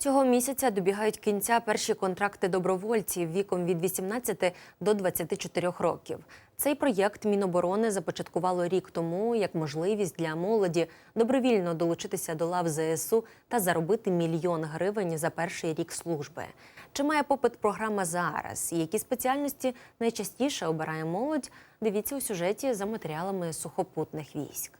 Цього місяця добігають кінця перші контракти добровольців віком від 18 до 24 років. Цей проєкт Міноборони започаткувало рік тому як можливість для молоді добровільно долучитися до лав ЗСУ та заробити мільйон гривень за перший рік служби. Чи має попит програма зараз? Які спеціальності найчастіше обирає молодь? Дивіться у сюжеті за матеріалами сухопутних військ.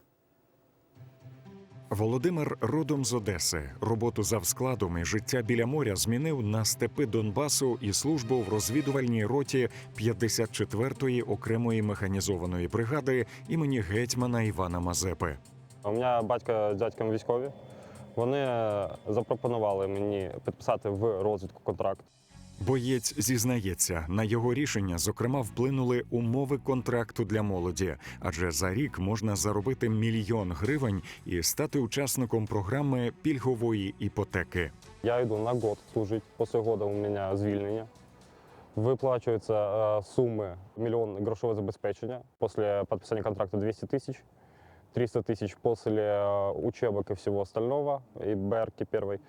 Володимир родом з Одеси. Роботу завскладом і життя біля моря змінив на степи Донбасу і службу в розвідувальній роті 54-ї окремої механізованої бригади імені гетьмана Івана Мазепи. У мене батько з дядьком військові. Вони е, запропонували мені підписати в розвідку контракт. Боєць зізнається, на його рішення, зокрема, вплинули умови контракту для молоді, адже за рік можна заробити мільйон гривень і стати учасником програми пільгової іпотеки. Я йду на год служити. Після года у мене звільнення. Виплачуються е, суми мільйон грошове забезпечення. Після підписання контракту 200 тисяч. 300 тысяч после учебок и всего остального, и БРК первой,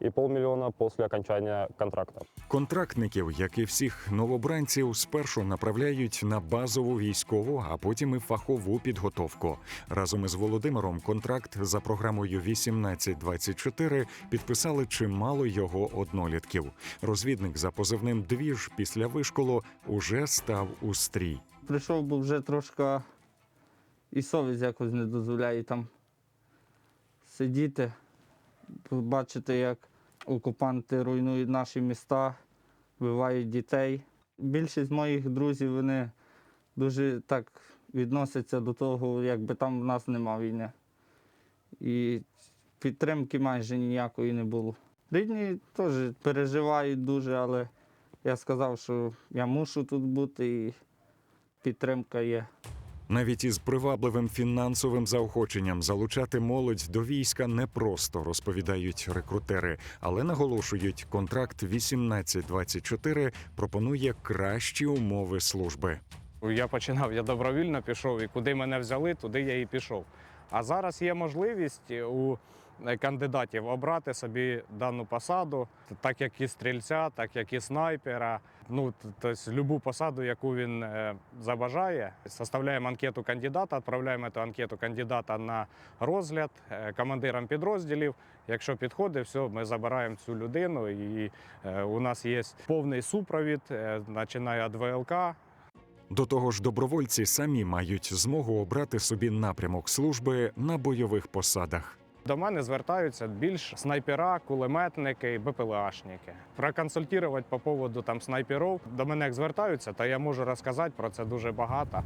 и полмиллиона после окончания контракта. Контрактників, як і всіх новобранців, спершу направляють на базову військову, а потім і фахову підготовку. Разом із Володимиром контракт за програмою 1824 підписали чимало його однолітків. Розвідник за позивним двіж після вишколу уже став у стрій. Прийшов, бо вже трошки і совість якось не дозволяє там сидіти, бачити, як окупанти руйнують наші міста, вбивають дітей. Більшість моїх друзів вони дуже так відносяться до того, якби там в нас нема війни. І підтримки майже ніякої не було. Рідні теж переживають дуже, але я сказав, що я мушу тут бути і підтримка є. Навіть із привабливим фінансовим заохоченням залучати молодь до війська непросто, розповідають рекрутери, але наголошують, контракт 1824 пропонує кращі умови служби. Я починав, я добровільно пішов, і куди мене взяли, туди я і пішов. А зараз є можливість у кандидатів обрати собі дану посаду, так як і стрільця, так як і снайпера. Ну, тобто, любу посаду, яку він е, забажає. Составляємо анкету кандидата, відправляємо цю анкету кандидата на розгляд е, командирам підрозділів. Якщо підходить, все, ми забираємо цю людину. І е, у нас є повний супровід, е, починає від ВЛК, До того ж, добровольці самі мають змогу обрати собі напрямок служби на бойових посадах. До мене звертаються більш снайпера, кулеметники, БПЛАшники. Проконсультувати по поводу там снайперів. До мене як звертаються, то я можу розказати про це дуже багато,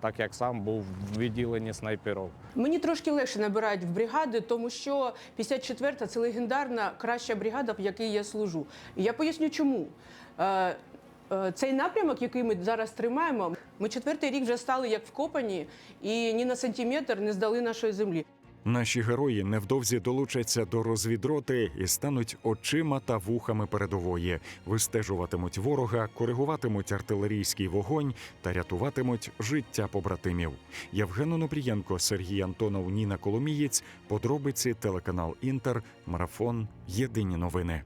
так як сам був в відділенні снайперів. Мені трошки легше набирають в бригади, тому що 54-та – це легендарна краща бригада, в якій я служу. Я поясню, чому. Е, е, Цей напрямок, який ми зараз тримаємо, ми четвертий рік вже стали як вкопані і ні на сантиметр не здали нашої землі. Наші герої невдовзі долучаться до розвідроти і стануть очима та вухами передової, вистежуватимуть ворога, коригуватимуть артилерійський вогонь та рятуватимуть життя побратимів. Євген Онопрієнко, Сергій Антонов, Ніна Коломієць. Подробиці телеканал Інтер. Марафон. Єдині новини.